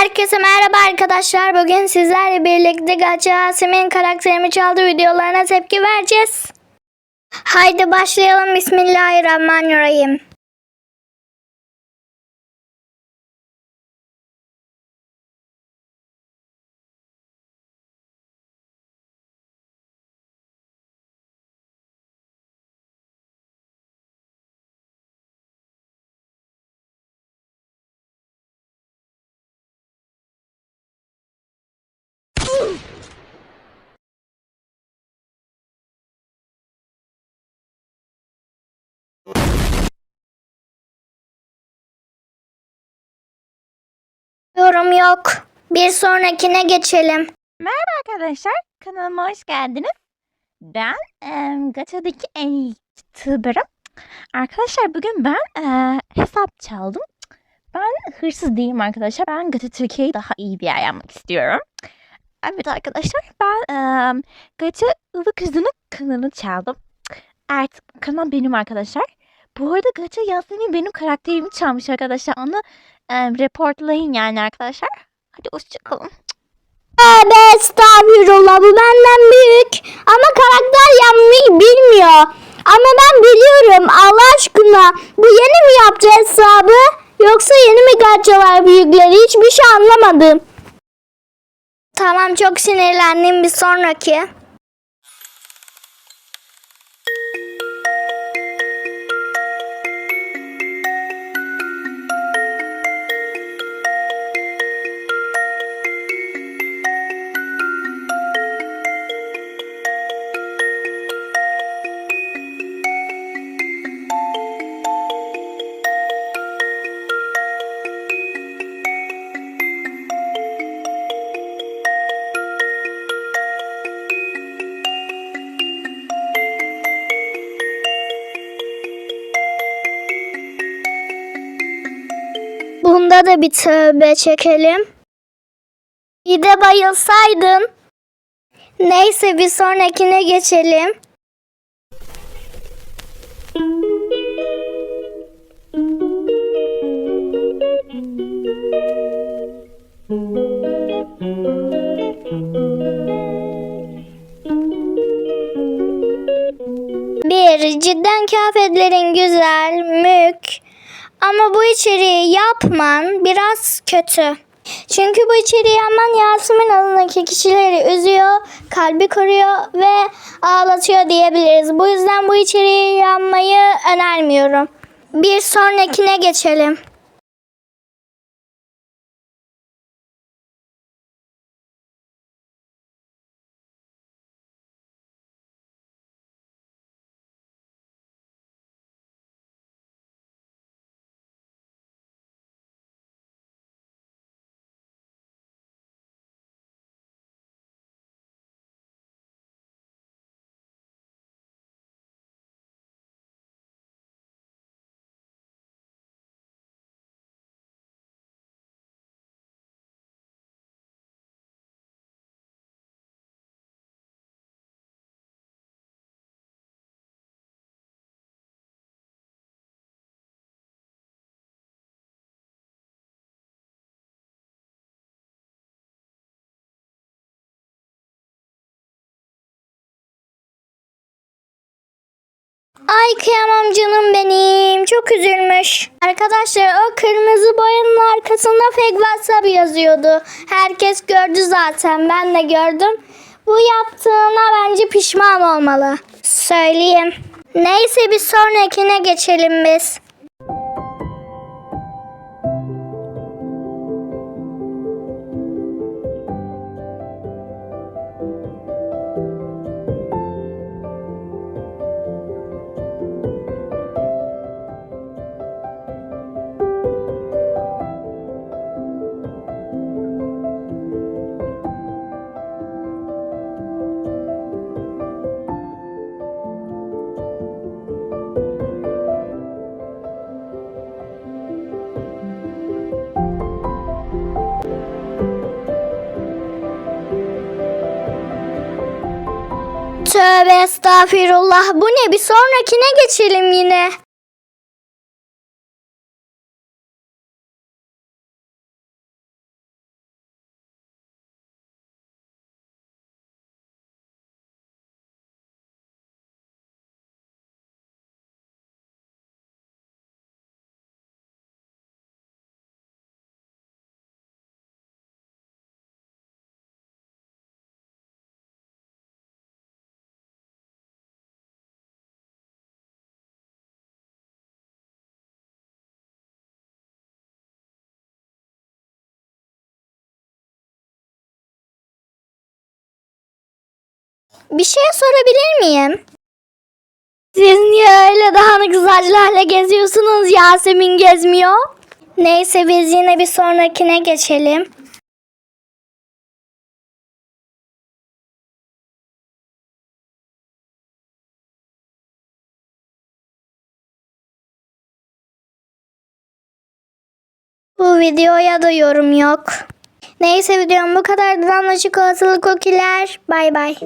Herkese merhaba arkadaşlar. Bugün sizlerle birlikte Gacha Asim'in karakterimi çaldığı videolarına tepki vereceğiz. Haydi başlayalım. Bismillahirrahmanirrahim. Yorum yok. Bir sonrakine geçelim. Merhaba arkadaşlar, kanalıma hoş geldiniz. Ben eee Gacha'daki en iyi YouTuber'ım. Arkadaşlar bugün ben eee, hesap çaldım. Ben hırsız değilim arkadaşlar. Ben Gacha Türkiye'yi daha iyi bir yer yapmak istiyorum. Evet arkadaşlar ben eee Gacha Ivı Kızı'nın kanalını çaldım. Artık kanal benim arkadaşlar. Bu arada Gacha Yasemin benim karakterimi çalmış arkadaşlar. Onu eee reportlayın yani arkadaşlar. Hadi hoşçakalın. Tövbe estağfurullah bu benden büyük. Ama karakter yapmayı bilmiyor. Ama ben biliyorum Allah aşkına. Bu yeni mi yaptı hesabı? Yoksa yeni mi gachalar büyükleri? Hiçbir şey anlamadım. Tamam çok sinirlendim bir sonraki. Bunda da bir tövbe çekelim. Bir de bayılsaydın. Neyse bir sonrakine geçelim. Bir, cidden kıyafetlerin güzel, mük. Ama bu içeriği yapman biraz kötü. Çünkü bu içeriği yapman Yasemin adındaki kişileri üzüyor, kalbi koruyor ve ağlatıyor diyebiliriz. Bu yüzden bu içeriği yapmayı önermiyorum. Bir sonrakine geçelim. Ay kıyamam canım benim. Çok üzülmüş. Arkadaşlar o kırmızı boyanın arkasında fake WhatsApp yazıyordu. Herkes gördü zaten. Ben de gördüm. Bu yaptığına bence pişman olmalı. Söyleyeyim. Neyse bir sonrakine geçelim biz. Tövbe estağfirullah. Bu ne? Bir sonrakine geçelim yine. Bir şey sorabilir miyim? Siz niye öyle dağınık saçlarla geziyorsunuz Yasemin gezmiyor? Neyse biz yine bir sonrakine geçelim. Bu videoya da yorum yok. Neyse videom bu kadar. Damla çikolatalı kokiler. Bay bay.